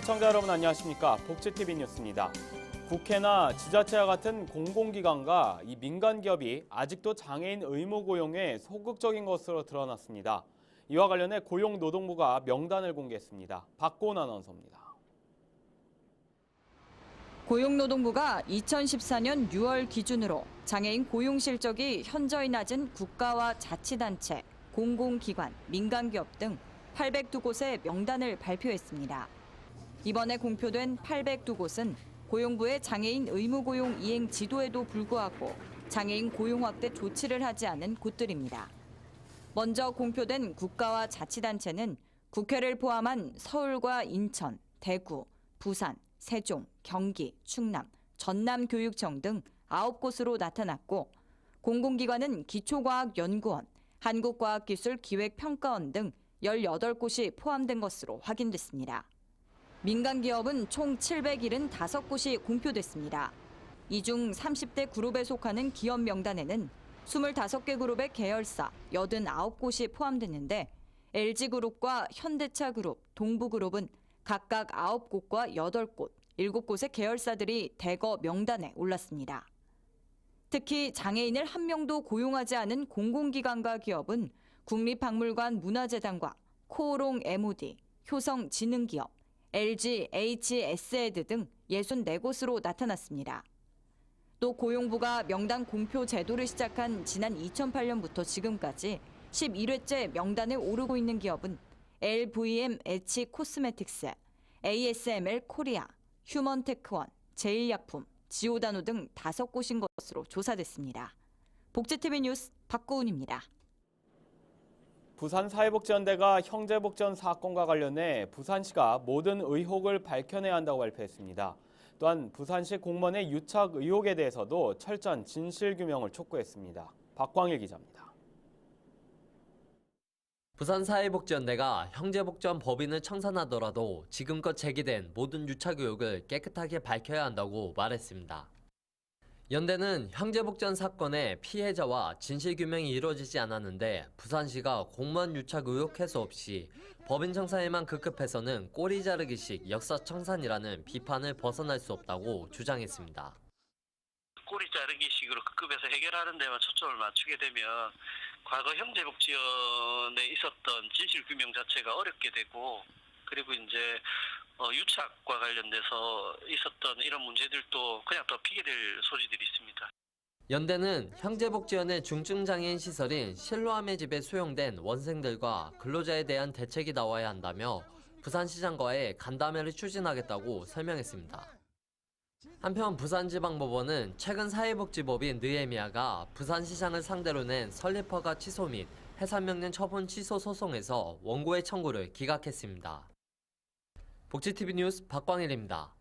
시청자 여러분 안녕하십니까? 복지TV 뉴스입니다. 국회나 지자체와 같은 공공기관과 이 민간 기업이 아직도 장애인 의무 고용에 소극적인 것으로 드러났습니다. 이와 관련해 고용노동부가 명단을 공개했습니다. 박고은 아나운서입니다. 고용노동부가 2014년 6월 기준으로 장애인 고용 실적이 현저히 낮은 국가와 자치단체, 공공기관, 민간기업 등 802곳의 명단을 발표했습니다. 이번에 공표된 802곳은 고용부의 장애인 의무 고용 이행 지도에도 불구하고 장애인 고용 확대 조치를 하지 않은 곳들입니다. 먼저 공표된 국가와 자치단체는 국회를 포함한 서울과 인천, 대구, 부산, 세종, 경기, 충남, 전남 교육청 등 9곳으로 나타났고 공공기관은 기초과학연구원, 한국과학기술기획평가원 등 18곳이 포함된 것으로 확인됐습니다. 민간 기업은 총 775곳이 공표됐습니다. 이 중 30대 그룹에 속하는 기업 명단에는 25개 그룹의 계열사 89곳이 포함됐는데 LG그룹과 현대차그룹, 동부그룹은 각각 9곳과 8곳, 7곳의 계열사들이 대거 명단에 올랐습니다. 특히 장애인을 한 명도 고용하지 않은 공공기관과 기업은 국립박물관 문화재단과 코오롱 MOD, 효성지능기업, LG HSED 등 64곳으로 나타났습니다. 또 고용부가 명단 공표 제도를 시작한 지난 2008년부터 지금까지 11회째 명단에 오르고 있는 기업은 LVM H 코스메틱스, ASML 코리아, 휴먼테크원, 제일약품, 지오다노 등 다섯 곳인 것으로 조사됐습니다. 복지TV 뉴스 박고은입니다. 부산 사회복지연대가 형제복지원 사건과 관련해 부산시가 모든 의혹을 밝혀내야 한다고 발표했습니다. 또한 부산시 공무원의 유착 의혹에 대해서도 철저한 진실 규명을 촉구했습니다. 박광일 기자입니다. 부산사회복지연대가 형제복지원 법인을 청산하더라도 지금껏 제기된 모든 유착 의혹을 깨끗하게 밝혀야 한다고 말했습니다. 연대는 형제복지원 사건의 피해자와 진실규명이 이루어지지 않았는데 부산시가 공무원 유착 의혹 해소 없이 법인 청산에만 급급해서는 꼬리 자르기식 역사 청산이라는 비판을 벗어날 수 없다고 주장했습니다. 꼬리 자르기식으로 급급해서 해결하는 데만 초점을 맞추게 되면 과거 형제복지원에 있었던 진실규명 자체가 어렵게 되고 그리고 이제 어, 유착과 관련돼서 있었던 이런 문제들도 그냥 덮이게 될 소지들이 있습니다. 연대는 형제복지원의 중증장애인 시설인 실로암의 집에 수용된 원생들과 근로자에 대한 대책이 나와야 한다며 부산시장과의 간담회를 추진하겠다고 설명했습니다. 한편 부산지방법원은 최근 사회복지법인 느에미아가 부산시장을 상대로 낸 설립허가 취소 및 해산명령 처분 취소 소송에서 원고의 청구를 기각했습니다. 복지TV 뉴스 박광일입니다.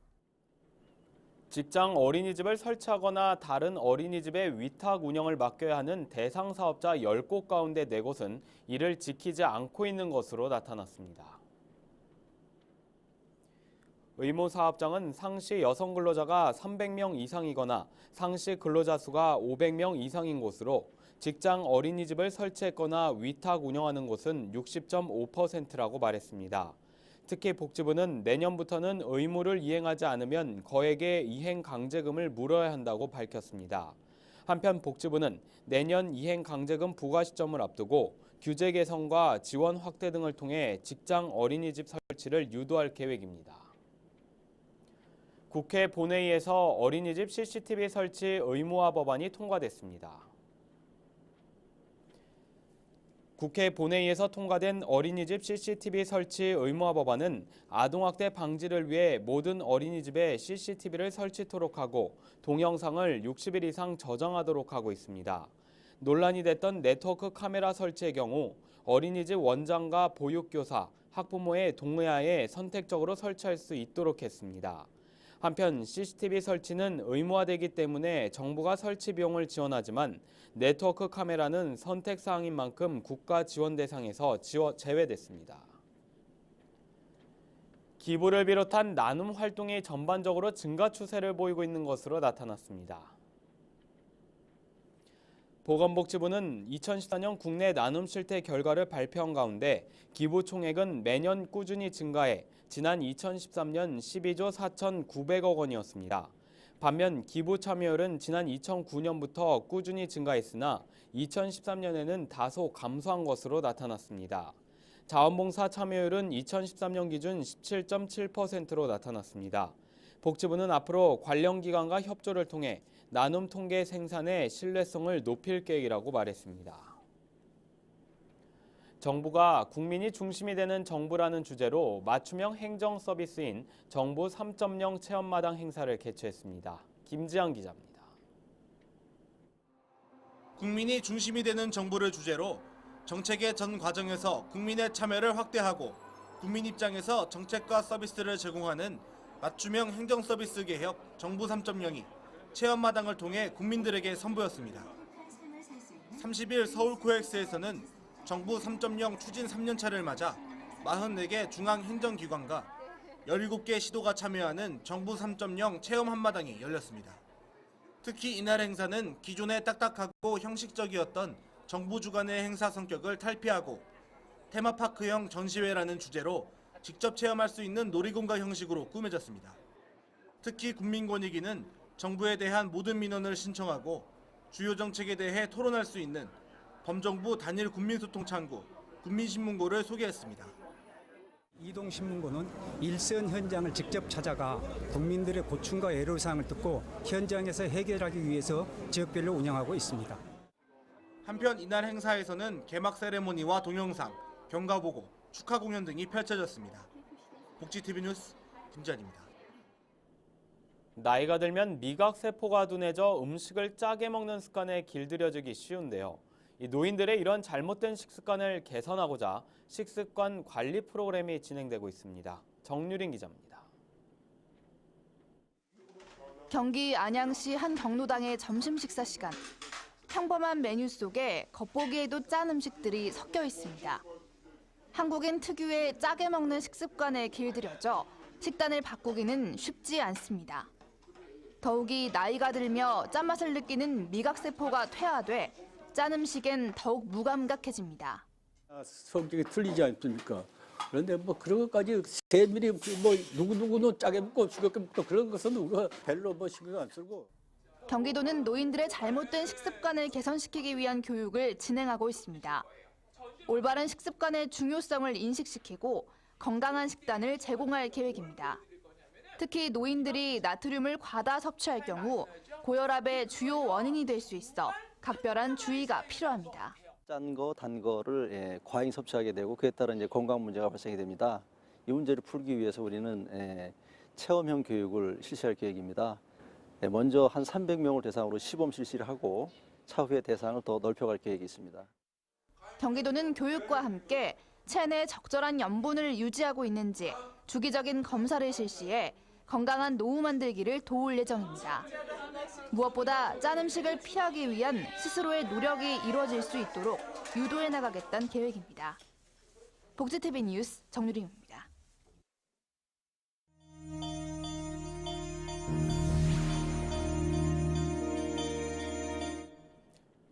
직장 어린이집을 설치하거나 다른 어린이집의 위탁 운영을 맡겨야 하는 대상 사업자 10곳 가운데 4곳은 이를 지키지 않고 있는 것으로 나타났습니다. 의무 사업장은 상시 여성 근로자가 300명 이상이거나 상시 근로자 수가 500명 이상인 곳으로 직장 어린이집을 설치했거나 위탁 운영하는 곳은 60.5%라고 말했습니다. 특히 복지부는 내년부터는 의무를 이행하지 않으면 거액의 이행 강제금을 물어야 한다고 밝혔습니다. 한편 복지부는 내년 이행 강제금 부과 시점을 앞두고 규제 개선과 지원 확대 등을 통해 직장 어린이집 설치를 유도할 계획입니다. 국회 본회의에서 어린이집 CCTV 설치 의무화 법안이 통과됐습니다. 국회 본회의에서 통과된 어린이집 CCTV 설치 의무화 법안은 아동학대 방지를 위해 모든 어린이집에 CCTV를 설치토록 하고 동영상을 60일 이상 저장하도록 하고 있습니다. 논란이 됐던 네트워크 카메라 설치의 경우 어린이집 원장과 보육교사, 학부모의 동의하에 선택적으로 설치할 수 있도록 했습니다. 한편 CCTV 설치는 의무화되기 때문에 정부가 설치 비용을 지원하지만 네트워크 카메라는 선택 사항인 만큼 국가 지원 대상에서 제외됐습니다. 기부를 비롯한 나눔 활동이 전반적으로 증가 추세를 보이고 있는 것으로 나타났습니다. 보건복지부는 2014년 국내 나눔 실태 결과를 발표한 가운데 기부 총액은 매년 꾸준히 증가해 지난 2013년 12조 4,900억 원이었습니다. 반면 기부 참여율은 지난 2009년부터 꾸준히 증가했으나 2013년에는 다소 감소한 것으로 나타났습니다. 자원봉사 참여율은 2013년 기준 17.7%로 나타났습니다. 복지부는 앞으로 관련 기관과 협조를 통해 나눔 통계 생산의 신뢰성을 높일 계획이라고 말했습니다. 정부가 국민이 중심이 되는 정부라는 주제로 맞춤형 행정 서비스인 정부 3.0 체험마당 행사를 개최했습니다. 김지한 기자입니다. 국민이 중심이 되는 정부를 주제로 정책의 전 과정에서 국민의 참여를 확대하고 국민 입장에서 정책과 서비스를 제공하는 맞춤형 행정 서비스 개혁 정부 3.0이 체험마당을 통해 국민들에게 선보였습니다. 30일 서울 코엑스에서는 정부 3.0 추진 3년차를 맞아 44개 중앙 행정기관과 17개 시도가 참여하는 정부 3.0 체험 한마당이 열렸습니다. 특히 이날 행사는 기존의 딱딱하고 형식적이었던 정부 주관의 행사 성격을 탈피하고 테마파크형 전시회라는 주제로 직접 체험할 수 있는 놀이공간 형식으로 꾸며졌습니다. 특히 국민권익위는 정부에 대한 모든 민원을 신청하고 주요 정책에 대해 토론할 수 있는 범정부 단일 국민소통 창구 국민신문고를 소개했습니다. 이동신문고는 일선 현장을 직접 찾아가 국민들의 고충과 애로사항을 듣고 현장에서 해결하기 위해서 지역별로 운영하고 있습니다. 한편 이날 행사에서는 개막 세레모니와 동영상, 경과보고, 축하 공연 등이 펼쳐졌습니다. 복지TV 뉴스 김지환입니다. 나이가 들면 미각 세포가 둔해져 음식을 짜게 먹는 습관에 길들여지기 쉬운데요. 이 노인들의 이런 잘못된 식습관을 개선하고자 식습관 관리 프로그램이 진행되고 있습니다. 정유린 기자입니다. 경기 안양시 한 경로당의 점심 식사 시간. 평범한 메뉴 속에 겉보기에도 짠 음식들이 섞여 있습니다. 한국인 특유의 짜게 먹는 식습관에 길들여져 식단을 바꾸기는 쉽지 않습니다. 더욱이 나이가 들며 짠맛을 느끼는 미각세포가 퇴화돼 짠 음식엔 더욱 무감각해집니다. 아, 성격이 틀리지 않습니까? 그런데 뭐 그런 것까지 세밀히 뭐 누구 누구는 짜게 먹고 수렵게 먹고 그런 것은 우리가 별로 뭐 신경 안 쓰고. 경기도는 노인들의 잘못된 식습관을 개선시키기 위한 교육을 진행하고 있습니다. 올바른 식습관의 중요성을 인식시키고 건강한 식단을 제공할 계획입니다. 특히 노인들이 나트륨을 과다 섭취할 경우 고혈압의 주요 원인이 될 수 있어 각별한 주의가 필요합니다. 짠 거, 단 거를 예, 과잉 섭취하게 되고 그에 따라 이제 건강 문제가 발생이 됩니다. 이 문제를 풀기 위해서 우리는 예, 체험형 교육을 실시할 계획입니다. 예, 먼저 한 300명을 대상으로 시범 실시를 하고 차후에 대상을 더 넓혀갈 계획이 있습니다. 경기도는 교육과 함께 체내 적절한 염분을 유지하고 있는지 주기적인 검사를 실시해 건강한 노후 만들기를 도울 예정입니다. 무엇보다 짠 음식을 피하기 위한 스스로의 노력이 이루어질 수 있도록 유도해 나가겠다는 계획입니다. 복지TV 뉴스 정유림입니다.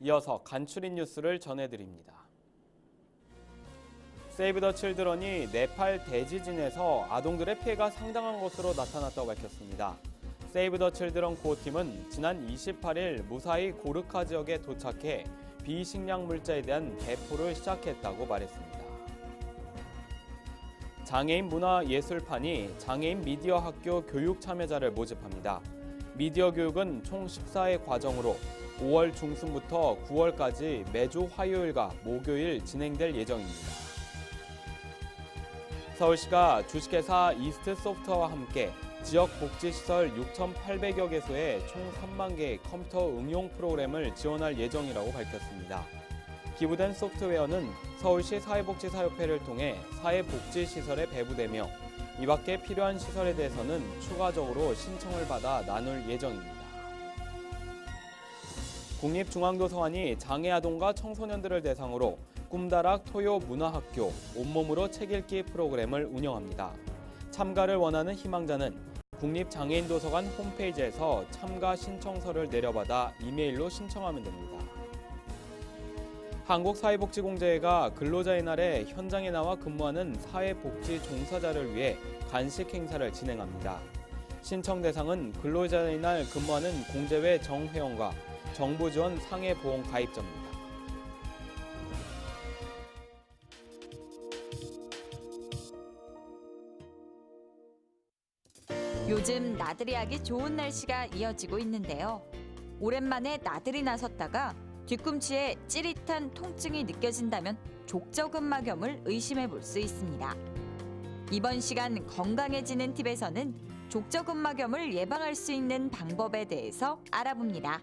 이어서 간추린 뉴스를 전해드립니다. 세이브 더 칠드런이 네팔 대지진에서 아동들의 피해가 상당한 것으로 나타났다고 밝혔습니다. 세이브 더 칠드런 구호팀은 지난 28일 무사히 고르카 지역에 도착해 비식량 물자에 대한 배포를 시작했다고 말했습니다. 장애인 문화예술판이 장애인 미디어 학교 교육 참여자를 모집합니다. 미디어 교육은 총 14회 과정으로 5월 중순부터 9월까지 매주 화요일과 목요일 진행될 예정입니다. 서울시가 주식회사 이스트 소프트와 함께 지역 복지시설 6,800여 개소에 총 3만 개의 컴퓨터 응용 프로그램을 지원할 예정이라고 밝혔습니다. 기부된 소프트웨어는 서울시 사회복지사협회를 통해 사회복지시설에 배부되며 이 밖에 필요한 시설에 대해서는 추가적으로 신청을 받아 나눌 예정입니다. 국립중앙도서관이 장애아동과 청소년들을 대상으로 꿈다락 토요 문화학교 온몸으로 책 읽기 프로그램을 운영합니다. 참가를 원하는 희망자는 국립장애인도서관 홈페이지에서 참가 신청서를 내려받아 이메일로 신청하면 됩니다. 한국사회복지공제회가 근로자의 날에 현장에 나와 근무하는 사회복지 종사자를 위해 간식 행사를 진행합니다. 신청 대상은 근로자의 날 근무하는 공제회 정회원과 정부 지원 상해보험 가입자입니다. 요즘 나들이 하기 좋은 날씨가 이어지고 있는데요. 오랜만에 나들이 나섰다가 뒤꿈치에 찌릿한 통증이 느껴진다면 족저근막염을 의심해 볼 수 있습니다. 이번 시간 건강해지는 팁에서는 족저근막염을 예방할 수 있는 방법에 대해서 알아봅니다.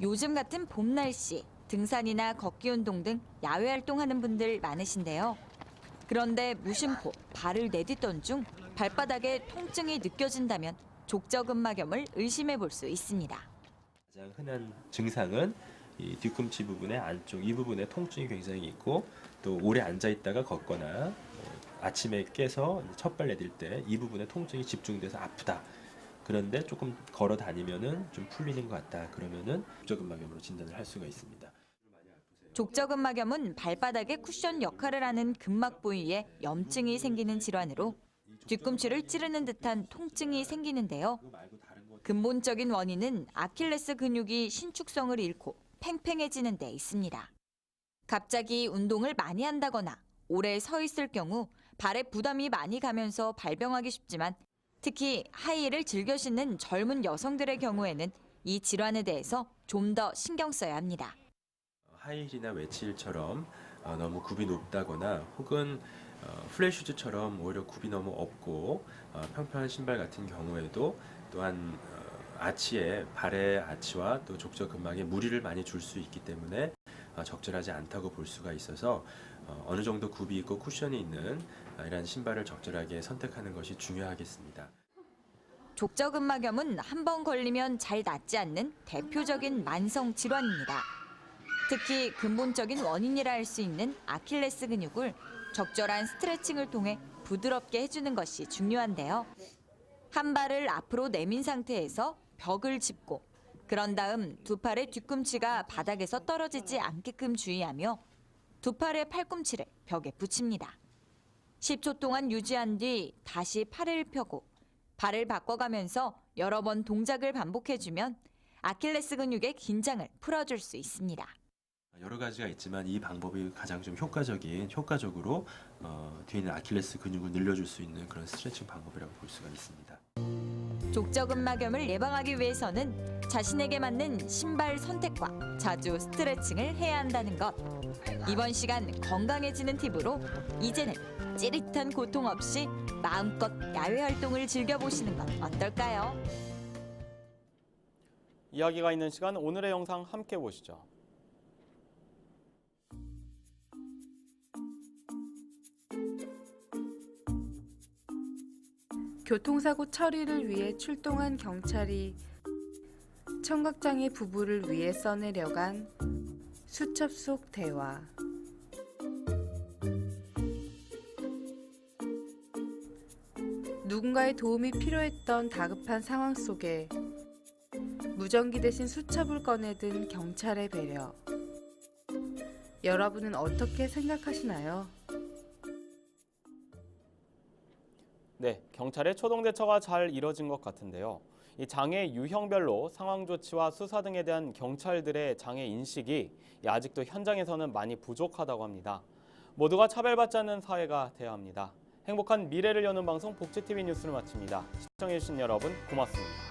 요즘 같은 봄 날씨, 등산이나 걷기 운동 등 야외 활동하는 분들 많으신데요. 그런데 무심코 발을 내딛던 중 발바닥에 통증이 느껴진다면 족저근막염을 의심해 볼 수 있습니다. 가장 흔한 증상은 이 뒤꿈치 부분의 안쪽 이 부분에 통증이 굉장히 있고 또 오래 앉아 있다가 걷거나 어, 아침에 깨서 첫발 내딜 때 이 부분에 통증이 집중돼서 아프다. 그런데 조금 걸어 다니면은 좀 풀리는 것 같다. 그러면은 족저근막염으로 진단을 할 수가 있습니다. 족저근막염은 발바닥의 쿠션 역할을 하는 근막 부위에 염증이 생기는 질환으로 뒤꿈치를 찌르는 듯한 통증이 생기는데요. 근본적인 원인은 아킬레스 근육이 신축성을 잃고 팽팽해지는 데 있습니다. 갑자기 운동을 많이 한다거나 오래 서 있을 경우 발에 부담이 많이 가면서 발병하기 쉽지만 특히 하이힐을 즐겨 신는 젊은 여성들의 경우에는 이 질환에 대해서 좀 더 신경 써야 합니다. 하이힐이나 외치힐처럼 어, 너무 굽이 높다거나 혹은 어, 플랫슈즈처럼 오히려 굽이 너무 없고 어, 평평한 신발 같은 경우에도 또한 어, 아치에 발의 아치와 또 족저 근막에 무리를 많이 줄 수 있기 때문에 어, 적절하지 않다고 볼 수가 있어서 어, 어느 정도 굽이 있고 쿠션이 있는 어, 이런 신발을 적절하게 선택하는 것이 중요하겠습니다. 족저 근막염은 한 번 걸리면 잘 낫지 않는 대표적인 만성 질환입니다. 특히 근본적인 원인이라 할 수 있는 아킬레스 근육을 적절한 스트레칭을 통해 부드럽게 해주는 것이 중요한데요. 한 발을 앞으로 내민 상태에서 벽을 짚고 그런 다음 두 팔의 뒤꿈치가 바닥에서 떨어지지 않게끔 주의하며 두 팔의 팔꿈치를 벽에 붙입니다. 10초 동안 유지한 뒤 다시 팔을 펴고 발을 바꿔가면서 여러 번 동작을 반복해주면 아킬레스 근육의 긴장을 풀어줄 수 있습니다. 여러 가지가 있지만 이 방법이 가장 좀 효과적인 효과적으로 어, 뒤에 있는 아킬레스 근육을 늘려줄 수 있는 그런 스트레칭 방법이라고 볼 수가 있습니다. 족저근막염을 예방하기 위해서는 자신에게 맞는 신발 선택과 자주 스트레칭을 해야 한다는 것. 이번 시간 건강해지는 팁으로 이제는 찌릿한 고통 없이 마음껏 야외 활동을 즐겨보시는 건 어떨까요? 이야기가 있는 시간 오늘의 영상 함께 보시죠. 교통사고 처리를 위해 출동한 경찰이 청각장애 부부를 위해 써내려간 수첩 속 대화. 누군가의 도움이 필요했던 다급한 상황 속에 무전기 대신 수첩을 꺼내든 경찰의 배려. 여러분은 어떻게 생각하시나요? 네, 경찰의 초동 대처가 잘 이뤄진 것 같은데요. 이 장애 유형별로 상황 조치와 수사 등에 대한 경찰들의 장애 인식이 아직도 현장에서는 많이 부족하다고 합니다. 모두가 차별받지 않는 사회가 되어야 합니다. 행복한 미래를 여는 방송 복지TV 뉴스를 마칩니다. 시청해주신 여러분 고맙습니다.